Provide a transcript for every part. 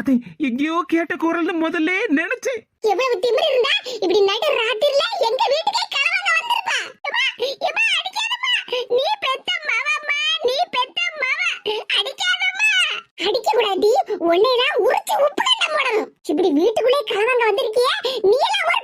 பார்த்தேன் எங்கேயோ கேட்ட குரல்னு முதல்ல நினைச்சேன் எவ்வளவு திமிரு இருந்தா இப்படி நடு ராத்திரில எங்க வீட்டுக்கே கலவங்க வந்திருப்பா எம்மா, அடிக்காதம்மா. நீ பெத்த மவம்மா, நீ பெத்த மவ. அடிக்காதம்மா. அடிக்க கூடாது உன்னை உரிச்சு உப்பு போடணும் இப்படி வீட்டுக்குள்ளே கலவங்க வந்திருக்கிய நீ எல்லாம் ஒரு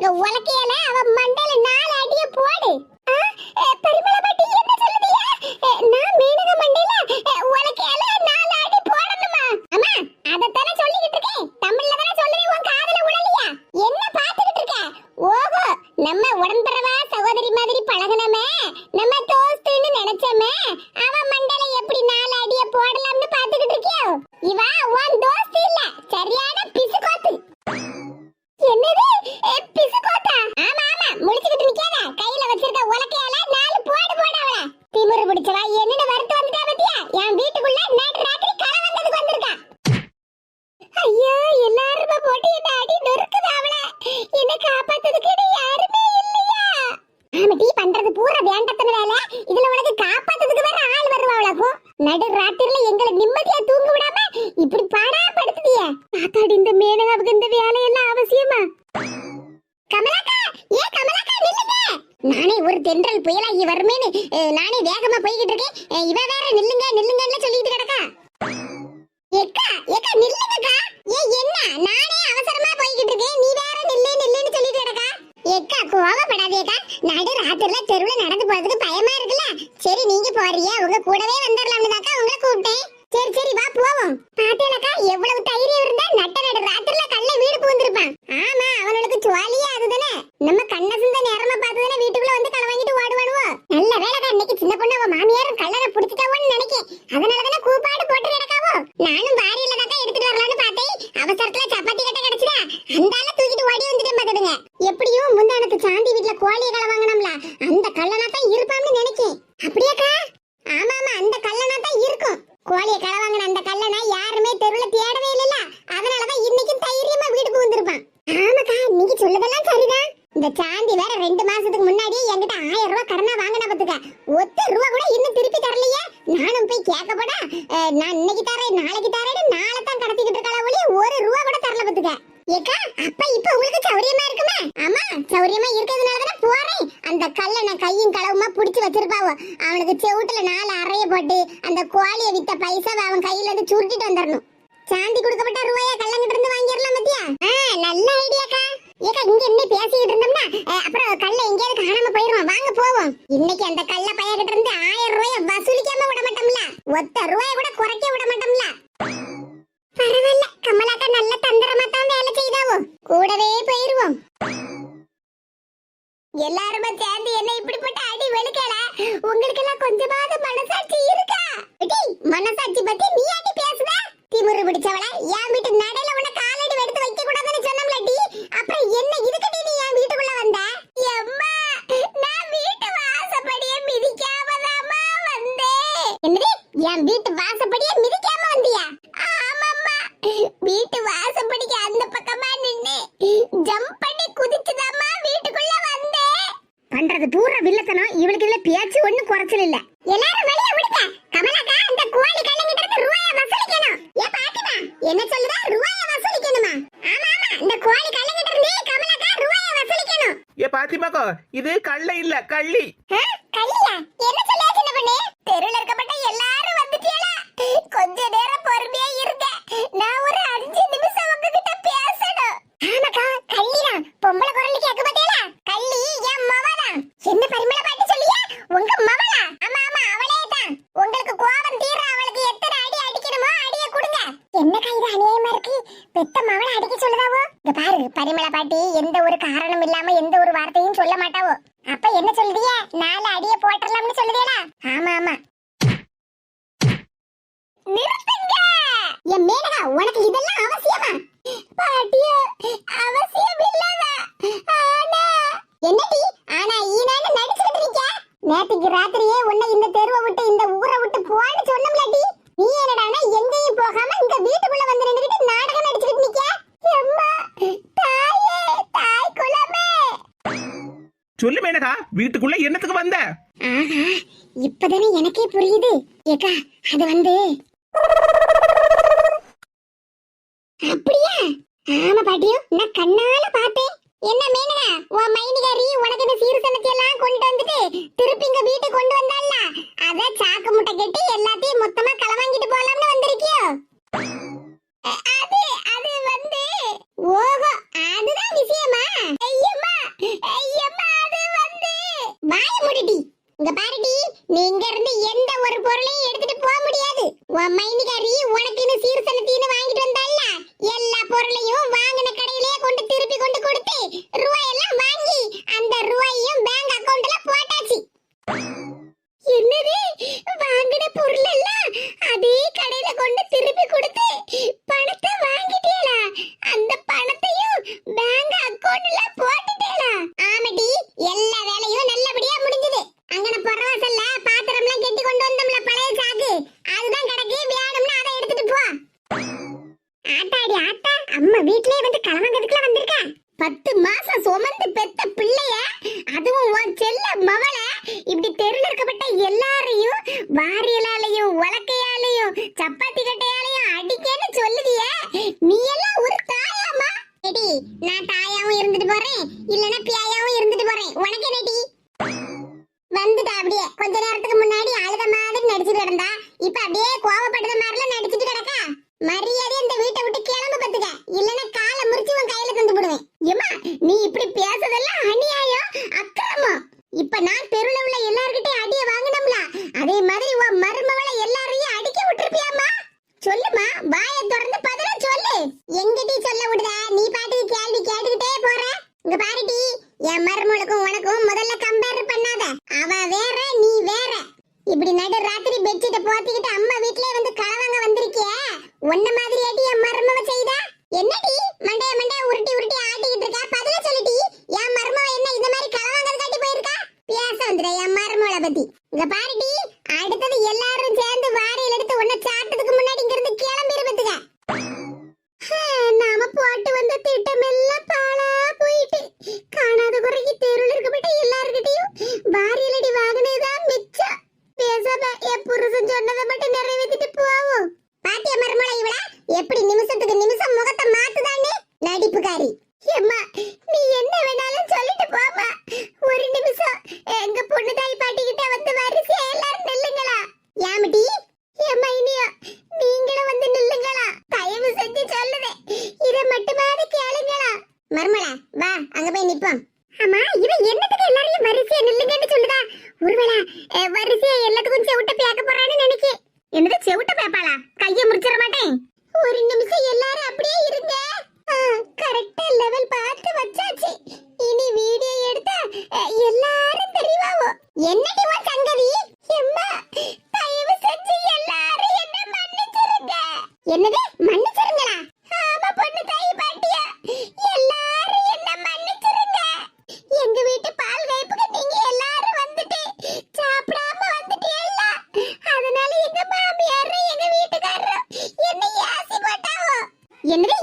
கையில உனக்கு உலக்கையால அவ மண்டையில நாலு அடிய போடு ஆ, ஏ, பரிமள பாட்டி என்ன சொல்லுதியா ஏ, நான் மீனக மண்டையில ஏ, உலக்கையால நாலு அடி போடணுமா அம்மா அதத்தானே சொல்லிக்கிட்டு இருக்கேன் தமிழ்ல தானே சொல்லுறேன் உன் காதுல உடலையா என்ன பாத்துக்கிட்டு இருக்க ஓஹோ நம்ம உடன்பிறவா சகோதரி மாதிரி பழகுனமே நம்ம தோஸ்துன்னு நினைச்சமே அவன் மண்டையில எப்படி நாலு அடிய போடலாம்னு பாத்துக்கிட்டு இருக்கியோ இவா உன் தோஸ்து இல்ல சரியான பிசுகோத்து என்னது ஏ, பிசுகோத்தா ஆமா ஆமா முடிச்சுக்கிட்டு நிக்காத கையில வச்சிருக்க உலக்கையால நாலு போடு போடு அவள திமிரு பிடிச்சவா என்னன்னு வருத்து வந்துட்டா பத்தியா என் வீட்டுக்குள்ள நேற்று ராத்திரி களை வந்ததுக்கு வந்திருக்கா ஐயோ எல்லாருமே போட்டு என்ன அடி நொறுக்குது அவள என்ன காப்பாத்ததுக்கு இங்க யாருமே இல்லையா ஆமா டீ பண்றது பூரா வேண்டத்தன வேலை இதுல உனக்கு காப்பாத்ததுக்கு வேற ஆள் வருவாளாக்கும் நடு ராத்திரில எங்களை நிம்மதியா தூங்க விடாம இப்படி பாடா படுத்துதியே ஆத்தாடி இந்த மேனகாவுக்கு இந்த வேலையெல்லாம் அவசியமா கமலாக்கா ஏ கமலாக்கா நில்லுங்க நானே ஒரு தென்றல் புயலாகி வருமேன்னு நானே வேகமா போய்கிட்டு இருக்கேன். இவ வேற நில்லுங்க நில்லுங்கன்னு சொல்லிட்டு கிடக்கா. எக்கா எக்கா நில்லுங்கக்கா. ஏ என்ன? நானே அவசரமா போய்கிட்டு இருக்கேன். நீ வேற நில்லு நில்லுன்னு சொல்லிட்டு கிடக்கா. எக்கா கோவப்படாதேக்கா. நடு ராத்திரில தெருவுல நடந்து போறதுக்கு பயமா இருக்குல்ல. சரி நீங்க போறியா உங்க கூடவே வந்துடலாம்னு தாக்கா உங்களை கூப்பிட்டேன். சரி சரி வா போவோம். பாத்தேலக்கா எவ்வளவு தைரியம் இருந்தா நட்ட நடு ராத்திரில கல்ல வீடு புகுந்திருப்பான் ஆமா அவனுக்கு சுவாலியே அதுதானே. நம்ம கண்ண சிந்த நேரமா பார்த்துதானே வீட்டுக்குள்ள வந்து களை வாங்கிட்டு ஓடுவானுவோ? நல்ல வேலைக்கா இன்னைக்கு சின்ன பொண்ணு அவன் மாமியாரும் கல்லரை புடிச்சிட்டாவோன்னு நினைக்கேன். அதனாலதானே கூப்பாடு போட்டு நடக்காவோ? நானும் பாரியில தாக்கா எடுத்துட்டு வரலாம்னு பார்த்தேன் அவசரத்துல சப்பாத்தி கட்ட கிடைச்சதா அந்த ஆள தூக்கிட்டு ஓடி வந்துட்டேன் பாத்துடுங்க எப்படியும் முந்தானத்து சாந்தி வீட்ல கோழியை களை வாங்கினோம்ல அந்த கல்லனா தான் இருப்பான்னு நினைக்கேன் அப்படியாக்கா ஆமா ஆமா அந்த கல்லனா தான் இருக்கும் கோழியை களை வாங்கின அந்த கல்லனா யாருமே தெருவுல தேடவே இல்லைல்ல அதனாலதான் இன்னைக்கும் தைரியமா வீட்டுக்கு வந்திருப்பான் ஆமாக்கா நீங்க சொல்லதெல்லாம் சரிதான் இந்த சாந்தி வேற ரெண்டு மாசத்துக்கு முன்னாடியே என்கிட்ட ஆயிரம் ரூபாய் கடனா வாங்கின பத்துக்க ஒத்த ரூபா கூட இன்னும் திருப்பி தரலையே நானும் போய் கேட்க போனா நான் இன்னைக்கு தரேன் நாளைக்கு தரேன் நாளை தான் கடத்திக்கிட்டு இருக்கா ஒளி ஒரு ரூபா கூட தரல பத்துக்க ஏக்கா அப்ப இப்ப உங்களுக்கு சௌரியமா இருக்குமா? ஆமா சௌரியமா இருக்கிறதுனால தானே போறேன். அந்த கல்லை நான் கையும் களவுமா புடிச்சு வச்சிருப்பாவோ. அவனுக்கு செவுட்டுல நாலு அறைய போட்டு அந்த கோழியை வித்த பைசாவை அவன் கையில இருந்து சுருட்டிட்டு வந்துடணும் சாந்தி கொடுக்கப்பட்ட ரூபாயா கல்லங்கிட்ட இருந்து வாங்கிடலாம் பத்தியா ஆ, நல்ல ஐடியாக்கா ஏக்கா இங்க என்ன பேசிக்கிட்டு இருந்தோம்னா அஹ், அப்புறம் கல்ல எங்கேயாவது காணாம போயிருவான் வாங்க போவோம் இன்னைக்கு அந்த கல்ல பையன்கிட்ட இருந்து ஆயிரம் ரூபாய வசூலிக்காம விட மாட்டோம்ல ஒத்த ரூபாய கூட குறைக்க விட மாட்டோம்ல பரவாயில்ல கமலாக்கா நல்ல தந்திரமா தான் வேலை செய்தாவோ கூடவே போயிருவோம் எல்லாருமே சேர்ந்து என்ன இப்படி போட்டு அடி வெளுக்கல உங்களுக்கு எல்லாம் கொஞ்சமாவது மனசாட்சி இருக்கா? டேய், மனசாட்சி பத்தி நீ அடி பேசுற? திமிரு பிடிச்சவள என் வீட்டு நடையில உன்னை காலடி எடுத்து வைக்க கூடாதுன்னு சொன்னோம்ல டி அப்புறம் என்ன இதுக்கடி நீ என் வீட்டுக்குள்ள வந்த? எம்மா நான் வீட்டு வாசப்படியே மிதிக்காமதாம்மா வந்தேன். என்னது என் வீட்டு வாசப்படியே மிதிக்காம வந்தியா? ஆமாம்மா. வீட்டு வாசப்படிக்கு அந்த பக்கமா நின்னு ஜம்ப் பண்ணி குதிச்சுதாம்மா வீட்டுக்குள்ள வந்தேன் பண்றது பூரா வில்லத்தனம் இவளுக்கு இதுல பேச்சு ஒண்ணு குறைச்சல் இல்ல. எல்லாரும் வெளிய விடுங்க கமலாக்கா அந்த கோழி கண்ணங்கிட்ட இருந்து ரூபாய வசூலிக்கணும். ஏ பாத்திமா என்ன சொல்லுதா? ரூபாய வசூலிக்கணுமா? ஆமா ஆமா இந்த கோழி கண்ணங்கிட்ட இருந்து கமலாக்கா ரூபாய வசூலிக்கணும். ஏ பாத்திமாக்கோ இது கள்ள இல்ல கள்ளி. வீட்டுக்குள்ள என்னத்துக்கு வந்த? இப்பதானே எனக்கே புரியுது. ஏக்கா அது வந்து அப்படியா? ஆமா பாட்டியோ நான் கண்ணால பார்த்தேன். என்ன மேனனா உன் மைனிகாரி உனக்கு இந்த சீர்சனத்தை எல்லாம் கொண்டு வந்துட்டு திருப்பி இங்க வீட்டுக்கு கொண்டு வந்தால அத சாக்கு முட்டை கட்டி எல்லாத்தையும் மொத்தமா களவாங்கிட்டு போலாம்னு வந்திருக்கியோ? அது அது வந்து ஓஹோ அதுதான் விஷயமா? ஐயம்மா ஐயம்மா வாய முடிடி. இங்க பாருடி நீ இங்க இருந்து எந்த ஒரு பொருளையும் எடுத்துட்டு போக முடியாது. உன் மைனிகாரி உனக்குன்னு சீர்சனத்தின்னு வாங்கிட்டு வந்தால எல்லா பொருளையும் வாங்கின கடையிலேயே கொண்டு திருப்பி கொண்டு கொடுத்து ரூபாய் எல்லாம் வாங்கி அந்த ரூபாய் இப்படி தெருல இருக்கப்பட்ட எல்லாரையும் வாரியலாலையும் உலக்கையாலையும் சப்பாத்தி கட்டையா எங்க வீட்டு பால் கைப்புக்கு எங்க மாமியார் எங்க வீட்டுக்காரர் என்ன யாசி போட்டாவோ என்னது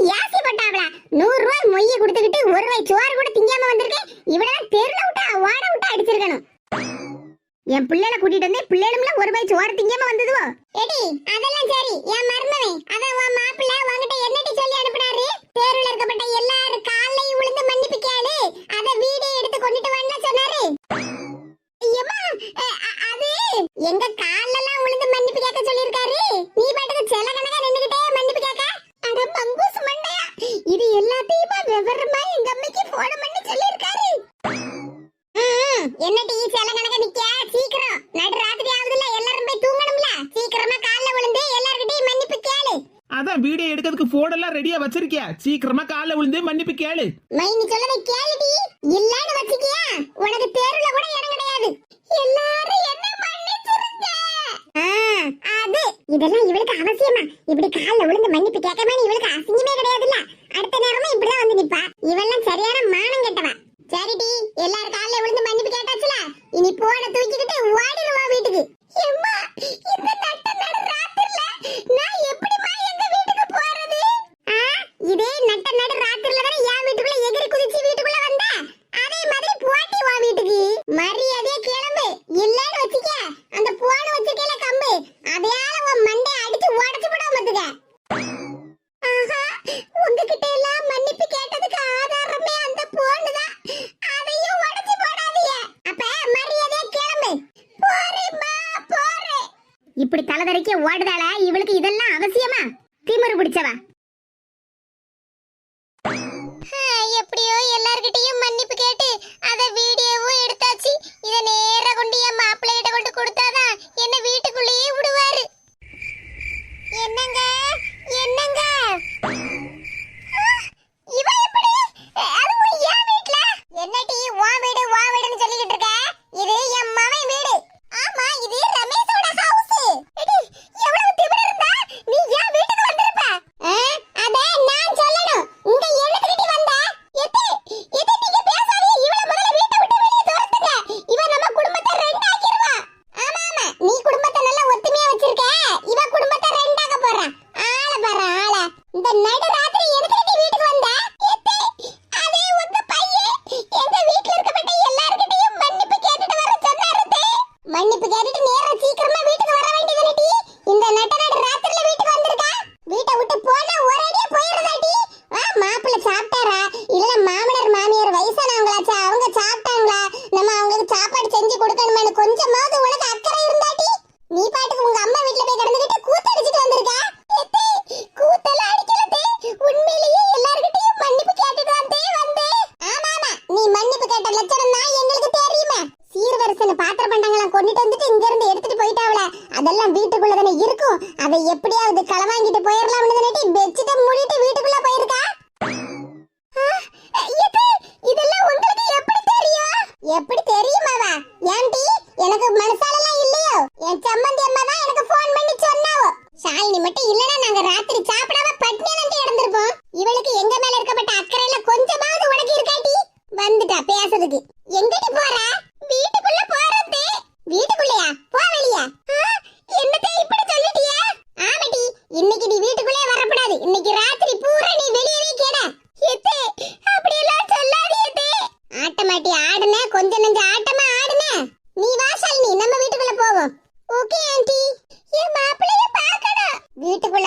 நூறு ரூபாய் மொய்ய கொடுத்துக்கிட்டு ஒரு ரூபாய் சோறு கூட திங்காம வந்திருக்கேன். இவனா தெருல விட்டா வாட விட்டா அடிச்சிருக்கணும். என் பிள்ளைல கூட்டிட்டு வந்து திருப்பி கேளு. மை நீ சொல்லதை கேளுடி. இல்லன்னு வச்சுக்கியா? உனக்கு தேர்வுல கூட இடம் கிடையாது. எல்லாரும் என்ன மன்னிச்சிருங்க. அது. இதெல்லாம் இவளுக்கு அவசியமா. இப்படி கால்ல விழுந்து மன்னிப்பு கேட்காம இவளுக்கு அசிங்கமே கிடையாதுல்ல. அடுத்த நேரமும் இப்படிதான்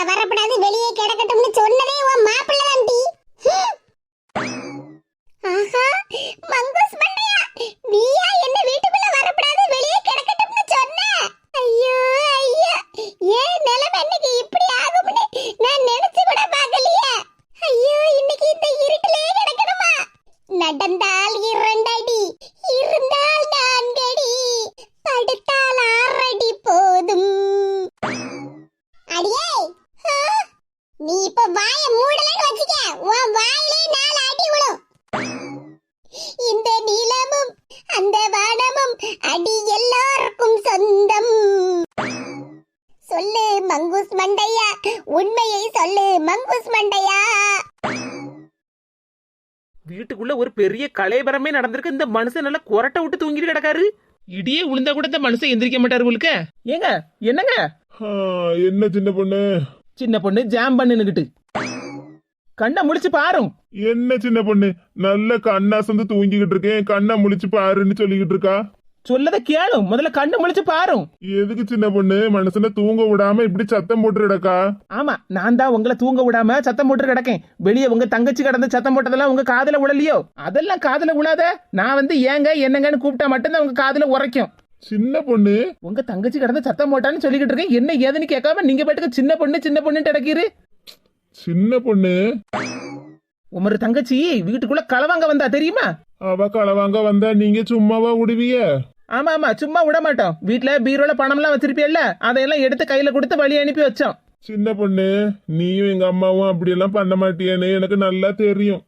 வீட்டுக்குள்ள வரக்கூடாது வெளியே நீ இப்ப வாய மூடலன்னு வச்சுக்க. உன் வாயிலே நாலு அடி விழும். இந்த நிலமும் அந்த வானமும் அடி எல்லாருக்கும் சொந்தம். சொல்லு மங்கூஸ் மண்டையா? உண்மையை சொல்லு மங்கூஸ் மண்டையா? வீட்டுக்குள்ள ஒரு பெரிய கலைபரமே நடந்திருக்கு. இந்த மனுஷன் நல்லா கொரட்டை விட்டு தூங்கிட்டு கிடக்காரு. இடியே விழுந்தா கூட இந்த மனுஷன் எந்திரிக்க மாட்டாரு உங்களுக்கு ஏங்க என்னங்க? என்ன சின்ன பொண்ணு? சின்ன பொண்ணு ஜாம் பண்ணுன்னுகிட்டு. கண்ணை முழிச்சு பாரும். என்ன சின்ன பொண்ணு? நல்ல கண்ணாசந்து தூங்கிக்கிட்டு இருக்கேன். கண்ணை முழிச்சு பாருன்னு சொல்லிக்கிட்டு இருக்கா? சொல்லத கேளும். முதல்ல கண்ணு முழிச்சு பாரும். எதுக்கு சின்ன பொண்ணு? மனுஷனை தூங்க விடாம இப்படி சத்தம் போட்டு கிடக்கா? ஆமா நான் தான் உங்களை தூங்க விடாம சத்தம் போட்டு கிடக்கேன். வெளியே உங்க தங்கச்சி கடந்து சத்தம் போட்டதெல்லாம் உங்க காதுல விழலையோ அதெல்லாம் காதுல விழாத நான் வந்து ஏங்க என்னங்கன்னு கூப்பிட்டா மட்டும்தான் உங்க காதுல உரைக்கும் சின்ன பொண்ணு. உங்க தங்கச்சி கடந்து சத்தம் போட்டான்னு சொல்லிக்கிட்டு இருக்கேன். என்ன ஏதுன்னு கேட்காம நீங்க பாட்டுக்கு சின்ன பொண்ணு சின்ன பொண்ணு கிடக்கீரு. சின்ன பொண்ணு. உமரு தங்கச்சி வீட்டுக்குள்ள களவாங்க வந்தா தெரியுமா? அவ களவாங்க வந்தா நீங்க சும்மாவா விடுவிய ஆமா ஆமா. சும்மா விட மாட்டோம். வீட்ல பீரோல பணம்லாம் வச்சிருப்பியல்ல. அதையெல்லாம் எடுத்து கையில கொடுத்து வழி அனுப்பி வச்சோம். சின்ன பொண்ணு நீயும் எங்க அம்மாவும் அப்படியெல்லாம் பண்ண மாட்டியேன்னு எனக்கு நல்லா தெரியும்.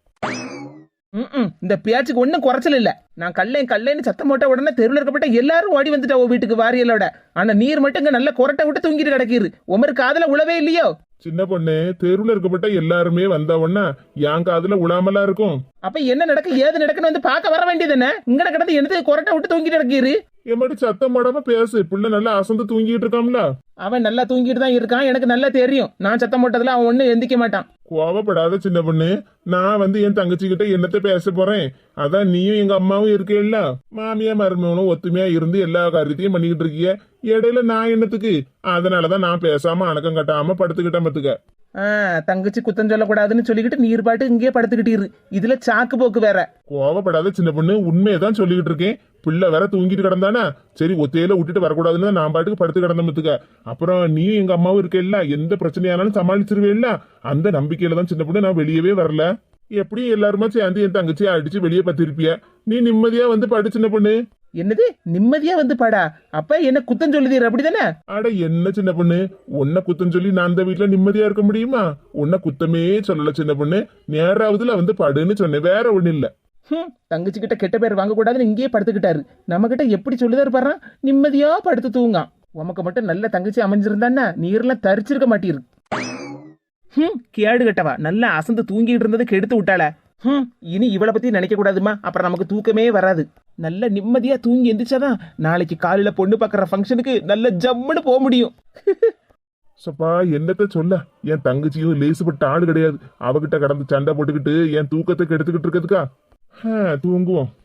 ம்ம். இந்த பேச்சுக்கு ஒன்றும் குறைச்சல் இல்ல. நான் கல்லேன் கல்லேன்னு சத்தம் போட்ட உடனே தெருவில் இருக்கப்பட்ட எல்லாரும் ஓடி வந்துட்டா உன் வீட்டுக்கு வாரியலோட. ஆனா நீர் மட்டும் இங்க நல்ல குரட்டை விட்டு தூங்கிட்டு கிடக்கீரு. உமரு காதுல உழவே இல்லையோ? சின்ன பொண்ணு தெருவுல இருக்கப்பட்ட எல்லாருமே வந்தவொன்னா என் காதுல உலாமலா இருக்கும். அப்ப என்ன நடக்கு ஏது நடக்குன்னு வந்து பார்க்க வர வேண்டியது என்ன? இங்கட கிடந்து என்னது குரட்டை விட்டு தூங்கிட்டு கிடக்கீரு. என் மாதிரி சத்தம் போடாம பேசு. பிள்ளை நல்லா அசந்து தூங்கிட்டு இருக்காம்ல அவன் நல்லா தூங்கிட்டு தான் இருக்கான். எனக்கு நல்லா தெரியும். நான் சத்தம் போட்டதுல அவன் ஒன்றும் எந்திக்க மாட்டான். கோவப்படாத சின்ன பொண்ணு. நான் வந்து என் தங்கச்சி கிட்ட என்னத்த பேச போறேன்? அதான் நீயும் எங்க அம்மாவும் இருக்கேல்ல. மாமியா மருமகனும் ஒத்துமையா இருந்து எல்லா காரியத்தையும் பண்ணிக்கிட்டு இருக்கீங்க இடையில நான் என்னத்துக்கு? அதனாலதான் நான் பேசாம அணக்கம் கட்டாம படுத்துக்கிட்டேன் பத்துக்க. தங்கச்சி குத்தம் சொல்லக்கூடாதுன்னு சொல்லிக்கிட்டு நீர் பாட்டு இங்கேயே படுத்துக்கிட்டீரு இதுல சாக்கு போக்கு வேற. கோவப்படாத சின்ன பொண்ணு உண்மையதான் சொல்லிக்கிட்டு இருக்கேன். பிள்ளை வேற தூங்கிட்டு கிடந்தானா? சரி ஒத்தையில விட்டுட்டு வரக்கூடாதுன்னு தான் நான் பாட்டுக்கு படுத்து கிடந்தமத்துக்க அப்புறம் நீயும் எங்க அம்மாவும் இருக்கேல்ல எந்த பிரச்சனையானாலும் சமாளிச்சிருவேல்ல? அந்த நம்பிக்கையில தான் சின்ன பொண்ணு நான் வெளியவே வரல. எப்படியும் எல்லாருமா சேர்ந்து என் தங்கச்சியை அடிச்சு வெளியே பத்திருப்பிய நீ நிம்மதியா வந்து படு சின்ன பொண்ணு. என்னது? நிம்மதியா வந்து பாடா? அப்ப என்ன குத்தம் சொல்லுதீர் அப்படிதானே? அட என்ன சின்ன பொண்ணு? உன்னை குத்தம் சொல்லி நான் அந்த வீட்டுல நிம்மதியா இருக்க முடியுமா? உன்னை குத்தமே சொல்லல சின்ன பொண்ணு. நேராவதுல வந்து படுன்னு சொன்னேன் வேற ஒண்ணு இல்ல. ஹம், தங்கச்சிக்கிட்ட கெட்ட பேர் வாங்கக்கூடாதுன்னு இங்கேயே படுத்துக்கிட்டாரு. நம்ம கிட்ட எப்படி சொல்லுதாரு பாரு நிம்மதியா படுத்து தூங்கான் உமக்கு மட்டும் நல்ல தங்கச்சி அமைஞ்சிருந்தான்னா நீர்லாம் தரிச்சிருக்க மாட்டீரு. ஹம் கேடு கட்டவா. நல்லா அசந்து தூங்கிட்டு இருந்தது கெடுத்து விட்டாள. ஹம் இனி இவளை பத்தி நினைக்க கூடாதுமா? அப்புறம் நமக்கு தூக்கமே வராது. நல்ல நிம்மதியா தூங்கி எந்திரிச்சாதான் நாளைக்கு காலையில பொண்ணு பாக்குற ஃபங்க்ஷனுக்கு நல்ல ஜம்முன்னு போக முடியும். சப்பா என்னத்த சொல்ல? என் தங்கச்சியும் லேசுப்பட்ட ஆடு கிடையாது. அவகிட்ட கடந்து சண்டை போட்டுக்கிட்டு என் தூக்கத்தை கெடுத்துக்கிட்டு இருக்கிறதுக்கா? 嗨，不用。